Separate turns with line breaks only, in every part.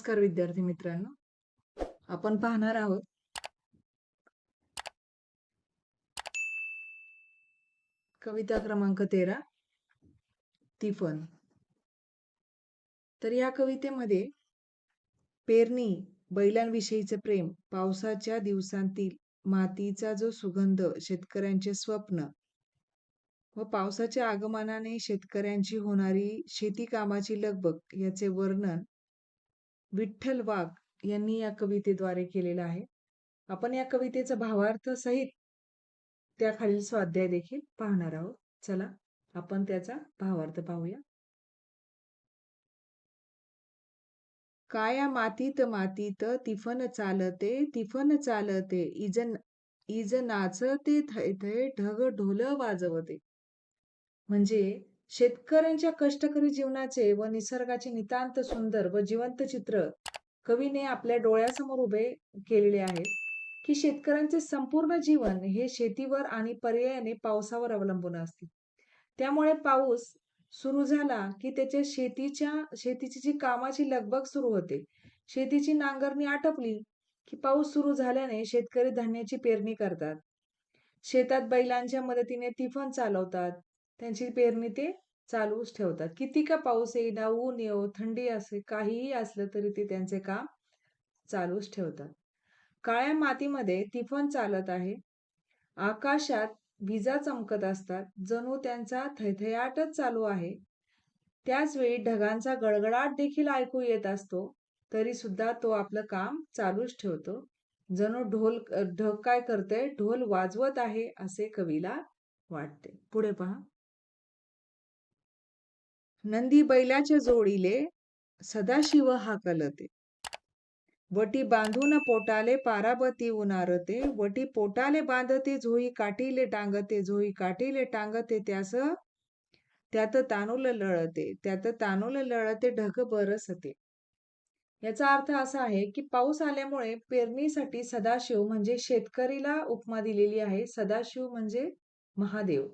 नमस्कार विद्यार्थी मित्रांनो. आपण पाहणार आहोत. कविता क्रमांक तेरा. तिफन. तर या कवितेमध्ये पेरणी बैलांविषयीचे प्रेम पावसाच्या दिवसांतील मातीचा जो सुगंध शेतकऱ्यांचे स्वप्न व पावसाच्या आगमनाने शेतकऱ्यांची होणारी शेती कामाची लगबग याचे वर्णन विठ्ठल वाघ यांनी या कवितेद्वारे केलेलं आहे. आपण या कवितेचा भावार्थ सहित त्याखालील स्वाध्याय देखील पाहणार आहोत. चला आपण त्याचा भावार्थ पाहूया. काया मातीत मातीत तिफन चालते तिफन चालते इजन इज नाचते थै थै ढग ढोल वाजवते. म्हणजे शेतकऱ्यांच्या कष्टकरी जीवनाचे व निसर्गाचे नितांत सुंदर व जिवंत चित्र कवीने आपल्या डोळ्यासमोर उभे केलेले आहे की शेतकऱ्यांचे संपूर्ण जीवन हे शेतीवर आणि पर्यायाने पावसावर अवलंबून असते. त्यामुळे पाऊस सुरू झाला की त्याच्या शेतीच्या शेतीची जी कामाची लगबग सुरू होते शेतीची नांगरणी आटपली की पाऊस सुरू झाल्याने शेतकरी धान्याची पेरणी करतात. शेतात बैलांच्या मदतीने तिफन चालवतात. त्यांची पेरणी ते चालूच ठेवतात. किती का पाऊस येईना ऊन येऊ थंडी असे काहीही असलं तरी ते त्यांचे काम चालूच ठेवतात. काळ्या मातीमध्ये तिफन चालत आहे. आकाशात विजा चमकत असतात. जणू त्यांचा थैथयाटच चालू आहे. त्याच वेळी ढगांचा गडगडाट देखील ऐकू येत असतो. तरी सुद्धा तो आपलं काम चालूच ठेवतो. जणू ढोल ढग काय करते ढोल वाजवत आहे असे कवीला वाटते. पुढे पहा. नंदी बैलाच्या जोडीले सदाशिव हाकलते. वटी बांधून पोटाले पाराबती उनारते वटी पोटाले बांधते झोई काठीले टांगते झोई काठीले टांगते त्यास त्यात तानूल लळते त्यात तानूल लळते ढग बरसते. याचा अर्थ असा आहे की पाऊस आल्यामुळे पेरणीसाठी सदाशिव म्हणजे शेतकरीला उपमा दिलेली आहे सदाशिव म्हणजे महादेव.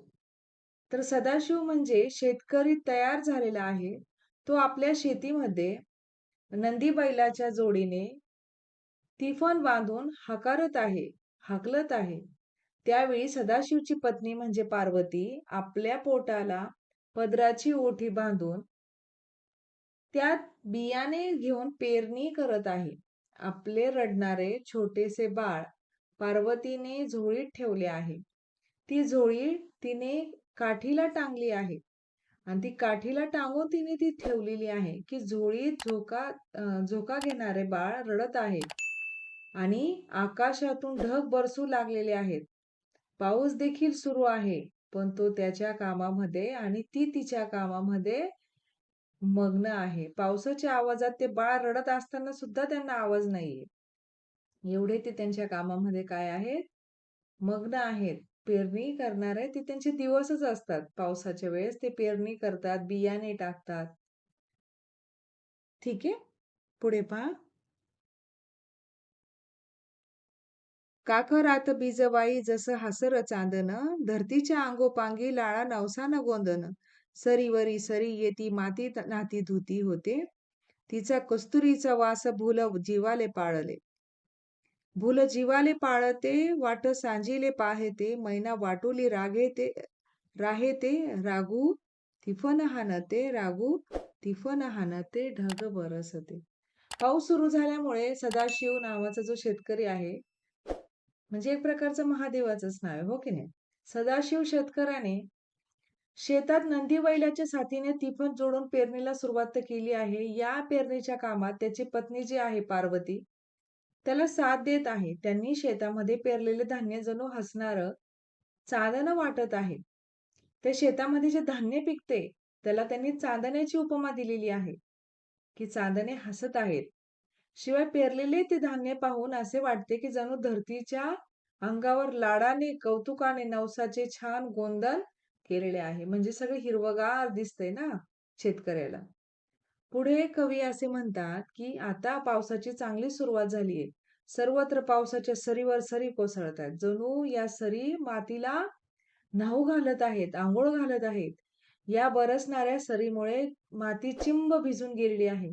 तर सदाशिव म्हणजे शेतकरी तयार झालेला आहे. तो आपल्या शेतीमध्ये नंदी बैलाच्या जोडीने तिफन बांधून हकारत आहे हाकलत आहे. त्यावेळी सदाशिवची पत्नी म्हणजे पार्वती आपल्या पोटाला पदराची ओठी बांधून त्यात बियाणे घेऊन पेरणी करत आहे. आपले रडणारे छोटेसे बाळ पार्वतीने झोळीत ठेवले आहे. ती झोळी तिने काठीला टांगली आहे. आणि ती काठीला टांगून तिने ती ठेवलेली आहे की झोळीत झोका झोका घेणारे बाळ रडत आहे. आणि आकाशातून ढग बरसू लागलेले आहेत. पाऊस देखील सुरू आहे पण तो त्याच्या कामामध्ये आणि ती तिच्या कामामध्ये मग्न आहे. पावसाच्या आवाजात ते बाळ रडत असताना सुद्धा त्यांना आवाज नाहीये. एवढे ते त्यांच्या कामामध्ये काय आहेत? मग्न आहेत. पेरणी करणारे ते त्यांचे दिवसच असतात. पावसाच्या वेळेस ते पेरणी करतात बियाणे टाकतात. ठीक आहे? पुढे पहा. काकरात बीजवाई जस हसर चांदन धरतीच्या अंगोपांगी लाळा नवसान गोंदन सरीवरी सरी येती माती नाती धुती होते. तिचा कस्तुरीचा वास भूल जीवाले पाळले. भूल जीवाले पाळते वाट सांजिले पाहते मैना वाटोली रागे ते राहे ते रागू तिफन हानते रागू तिफन हानते ढग बरसते. पाऊस सुरू झाल्यामुळे सदाशिव नावाचा जो शेतकरी आहे म्हणजे एक प्रकारचं महादेवाचंच नाव आहे हो की नाही? सदाशिव शेतकऱ्याने शेतात नंदी बैलाच्या साथीने तिफन जोडून पेरणीला सुरुवात केली आहे. या पेरणीच्या कामात त्याची पत्नी जी आहे पार्वती त्याला साथ देत आहे. त्यांनी शेतामध्ये पेरलेले धान्य जणू हसणार चांदणं वाटत आहे. त्या शेतामध्ये जे धान्य पिकते त्याला त्यांनी चांदण्याची उपमा दिलेली आहे की चांदणे हसत आहेत. शिवाय पेरलेले ते धान्य पाहून असे वाटते की जणू धरतीच्या अंगावर लाडाने कौतुकाने नवसाचे छान गोंदन केलेले आहे. म्हणजे सगळे हिरवगार दिसतंय ना शेतकऱ्याला. पुढे कवी असे म्हणतात की आता पावसाची चांगली सुरुवात झाली आहे. सर्वत्र पावसाच्या सरीवर सरी कोसळत आहेत जणू या सरी मातीला न्हाऊ घालत आहेत आंघोळ घालत आहेत. या बरसणाऱ्या सरीमुळे माती चिंब भिजून गेलेली आहे.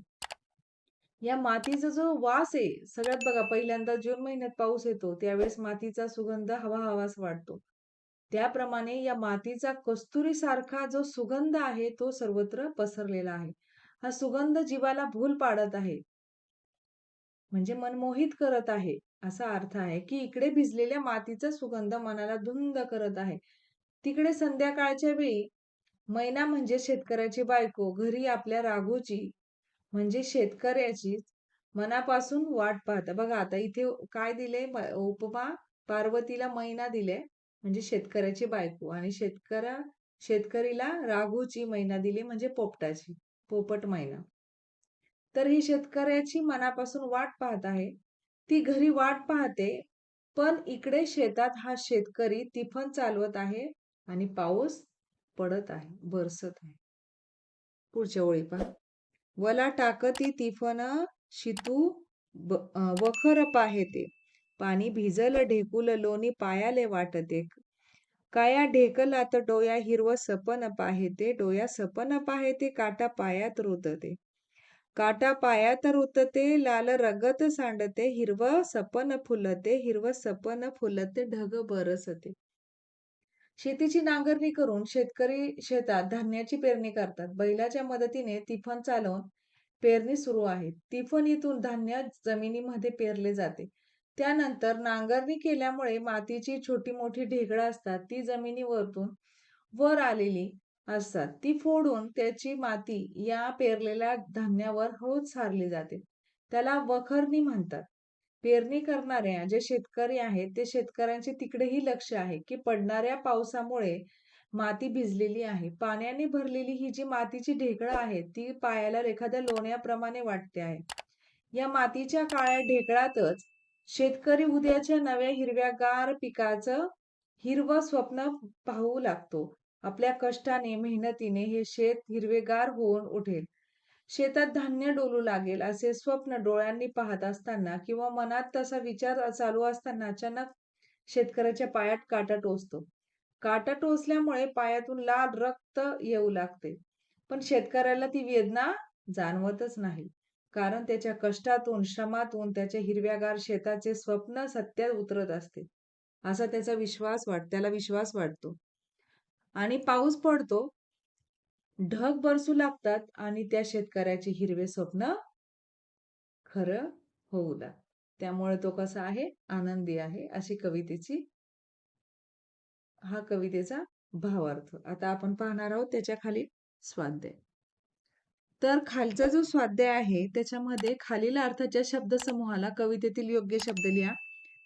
या मातीचा जो वास आहे सगळ्यात बघा पहिल्यांदा जून महिन्यात पाऊस येतो त्यावेळेस मातीचा सुगंध हवा हवास वाटतो त्याप्रमाणे या मातीचा कस्तुरी सारखा जो सुगंध आहे तो सर्वत्र पसरलेला आहे. हा सुगंध जीवाला भूल पाडत आहे. म्हणजे मनमोहित करत आहे. असा अर्थ आहे की इकडे भिजलेल्या मातीचा सुगंध मनाला धुंद करत आहे. तिकडे संध्याकाळच्या वेळी मैना म्हणजे शेतकऱ्याची बायको घरी आपल्या राघूची म्हणजे शेतकऱ्याची मनापासून वाट पाहता. बघा आता इथे काय दिले? उपमा पार्वतीला मैना दिले म्हणजे शेतकऱ्याची बायको. आणि शेतकऱ्या शेतकरीला राघूची मैना दिली म्हणजे पोपटाची. पोपट मैना. तर ही शेतकऱ्याची मनापासून वाट पाहत आहे. ती घरी वाट पाहते पण इकडे शेतात हा शेतकरी तिफन चालवत आहे आणि पाऊस पडत आहे बरसत आहे. पुढच्या ओळी पहा. वला टाकती तिफन शितू वखर पाहते. पाणी भिजल ढेकुल लोणी पायाले वाटते. काया ढेकलात डोया हिरव सपन पाहेते डोया सपन पाहेते काटा पायात रुतते. काटा पायात रुतते लाल रगत सांडते हिरव सपन फुलते हिरव सपन फुलते ढग बरसते. शेतीची नांगरणी करून शेतकरी शेतात धान्याची पेरणी करतात. बैलाच्या मदतीने तिफन चालवून पेरणी सुरू आहे. तिफन इथून धान्य जमिनीमध्ये पेरले जाते. त्यानंतर नांगरणी केल्यामुळे मातीची छोटी मोठी ढेकळं असतात ती जमिनीवरतून वर आलेली असतात. ती फोडून त्याची माती या पेरलेल्या धान्यावर हळूच सारली जाते. त्याला वखरणी म्हणतात. पेरणी करणाऱ्या जे शेतकरी आहेत ते शेतकऱ्यांचे तिकडेही लक्ष आहे की पडणाऱ्या पावसामुळे माती भिजलेली आहे. पाण्याने भरलेली ही जी मातीची ढेकळं आहे ती पायाला एखाद्या लोण्याप्रमाणे वाटते आहे. या मातीच्या काळ्या ढेकळातच शेतकरी उद्याच्या नव्या हिरव्यागार पिकाचं हिरवं स्वप्न पाहू लागतो. आपल्या कष्टाने मेहनतीने हे शेत हिरवेगार होऊन उठेल. शेतात धान्य डोलू लागेल असे स्वप्न डोळ्यांनी पाहत असताना किंवा मनात तसा विचार चालू असताना अचानक शेतकऱ्याच्या पायात काटा टोचतो. काटा टोचल्यामुळे पायातून लाल रक्त येऊ लागते. पण शेतकऱ्याला ती वेदना जाणवतच नाही. कारण त्याच्या कष्टातून श्रमातून त्याच्या हिरव्यागार शेताचे स्वप्न सत्यात उतरत असते. असा त्याचा विश्वास वाट त्याला विश्वास वाटतो. आणि पाऊस पडतो ढग बरसू लागतात आणि त्या शेतकऱ्याचे हिरवे स्वप्न खरं होऊ लागत त्यामुळे तो कसा आहे? आनंदी आहे अशी कवितेची हा कवितेचा भावार्थ. आता आपण पाहणार आहोत त्याच्याखाली स्वाध्याय. तर खालचा जो स्वाध्याय आहे त्याच्यामध्ये खालील अर्थाच्या शब्दसमूहाला कवितेतील योग्य शब्द लिहा.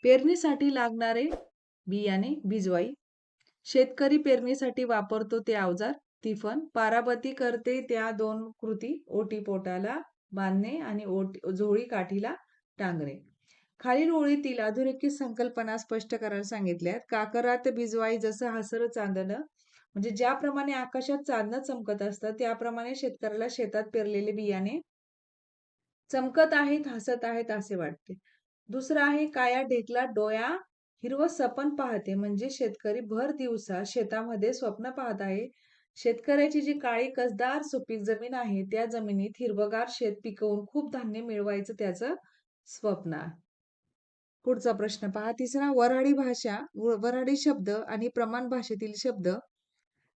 पेरणीसाठी लागणारे बियाणे बिजवाई. शेतकरी पेरणीसाठी वापरतो ते अवजार तिफन. पाराबती करते त्या दोन कृती ओटी पोटाला बांधणे आणि ओटी झोळी काठीला टांगणे. खालील ओळीतील अधोरेखित संकल्पना स्पष्ट करायला सांगितल्यात. काकरात बिजवाई जसं हसर चांदणं म्हणजे ज्याप्रमाणे आकाशात चांदणं चमकत असतं त्याप्रमाणे शेतकऱ्याला शेतात पेरलेले बियाणे चमकत आहेत हसत आहेत असे वाटते. दुसरं आहे काया ढेकला डोया हिरव सपन पाहते म्हणजे शेतकरी भर दिवसा शेतामध्ये स्वप्न पाहत आहे. शेतकऱ्याची जी काळी कसदार सुपीक जमीन आहे त्या जमिनीत हिरवगार शेत पिकवून खूप धान्य मिळवायचं त्याचं स्वप्न आहे. पुढचा प्रश्न पहा तिसरा वऱ्हाडी भाषा वऱ्हाडी शब्द आणि प्रमाण भाषेतील शब्द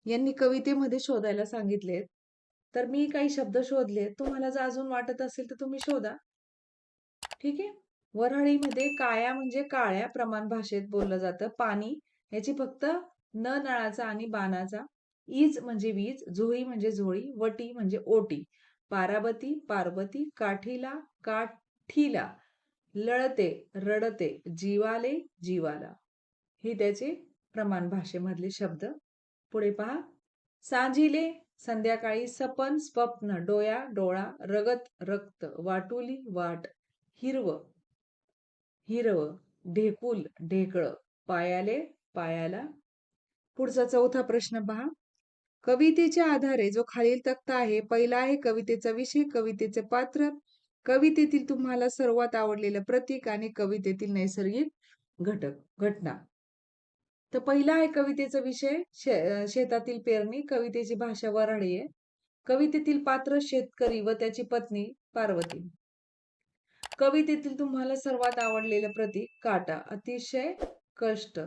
यांनी कवितेमध्ये शोधायला सांगितलेत. तर मी काही शब्द शोधले. तुम्हाला जर अजून वाटत असेल तर तुम्ही शोधा. ठीक आहे? वऱ्हाडीमध्ये काया म्हणजे काळ्या प्रमाण भाषेत बोललं जातं. पाणी याची फक्त न नळाचा आणि बाणाचा. ईज म्हणजे वीज झोळी म्हणजे झोळी वटी म्हणजे ओटी. पाराबती पार्वती काठीला काठीला. लळते रडते जीवाले जीवाला. ही त्याचे प्रमाण भाषेमधले शब्द. पुढे पहा. सांजिले संध्याकाळी सपन स्वप्न डोया डोळा रगत रक्त वाटुली वाट हिरव हिरव ढेकुल ढेकळ पायाले पायाला. पुढचा चौथा प्रश्न पहा. कवितेच्या आधारे जो खालील तक्ता आहे पहिला आहे कवितेचा विषय कवितेचे पात्र. कवितेतील तुम्हाला सर्वात आवडलेलं प्रतीक आणि कवितेतील नैसर्गिक घटक घटना. तर पहिला आहे कवितेचा विषय शे शेतातील पेरणी कवितेची भाषा वराडी आहे. कवितेतील पात्र शेतकरी व त्याची पत्नी पार्वती. कवितेतील तुम्हाला सर्वात आवडलेलं प्रतीक काटा अतिशय कष्ट.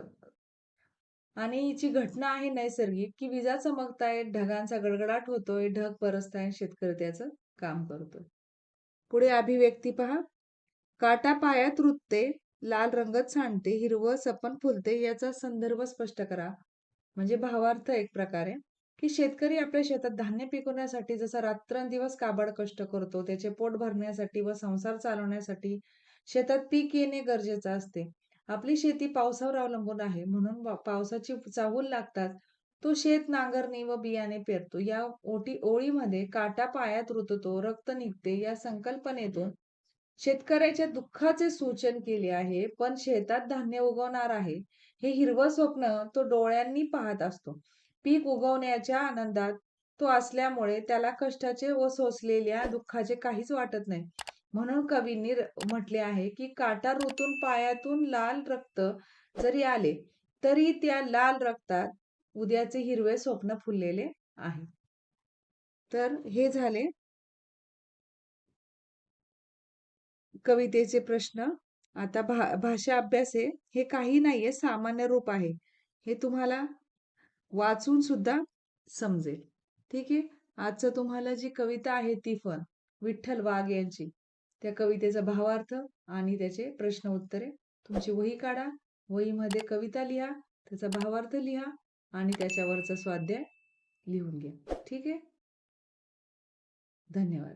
आणि हिची घटना आहे नैसर्गिक की विजा चमकतायत ढगांचा गडगडाट होतोय ढग परसताय शेतकरी त्याचं काम करतोय. पुढे अभिव्यक्ती पहा. काटा पायात रुतते लाल रंगत सांडते हिरवं सपन फुलते याचा संदर्भ स्पष्ट करा. म्हणजे भावार्थ एक प्रकारे. की शेतकरी आपल्या शेतात धान्य पिकवण्यासाठी जसा रात्रंदिवस काबाड कष्ट करतो त्याचे पोट भरण्यासाठी व संसार चालवण्यासाठी शेतात पीक येणे गरजेचे असते. आपली शेती पावसावर अवलंबून आहे. म्हणून पावसाची चाहूल लागतात. तो शेत नांगरणी व बियाणे पेरतो. या ओटी ओळीमध्ये काटा पायात रुततो रक्त निघते. या संकल्पनेतून शेतकऱ्याच्या दुःखाचे सूचन केले आहे पण शेतात धान्य उगवणार आहे हे हिरवं स्वप्न तो डोळ्यांनी पाहत असतो. पीक उगवण्याच्या आनंदात तो असल्यामुळे त्याला कष्टाचे व सोसलेल्या दुःखाचे काहीच वाटत नाही. म्हणून कवींनी म्हटले आहे की काटा ऋतून पायातून लाल रक्त जरी आले तरी त्या लाल रक्तात उद्याचे हिरवे स्वप्न फुललेले आहे. तर हे झाले कवितेचे प्रश्न. आता भा भाषा अभ्यास आहे हे काही नाहीये सामान्य रूप आहे. हे तुम्हाला वाचून सुद्धा समजेल. ठीक आहे? आजचं तुम्हाला जी कविता आहे ती पण विठ्ठल वाघ यांची. त्या कवितेचा भावार्थ आणि त्याचे प्रश्न उत्तरे तुमची वही काढा. वहीमध्ये कविता लिहा त्याचा भावार्थ लिहा आणि त्याच्यावरचा स्वाध्याय लिहून घ्या. ठीक आहे? धन्यवाद.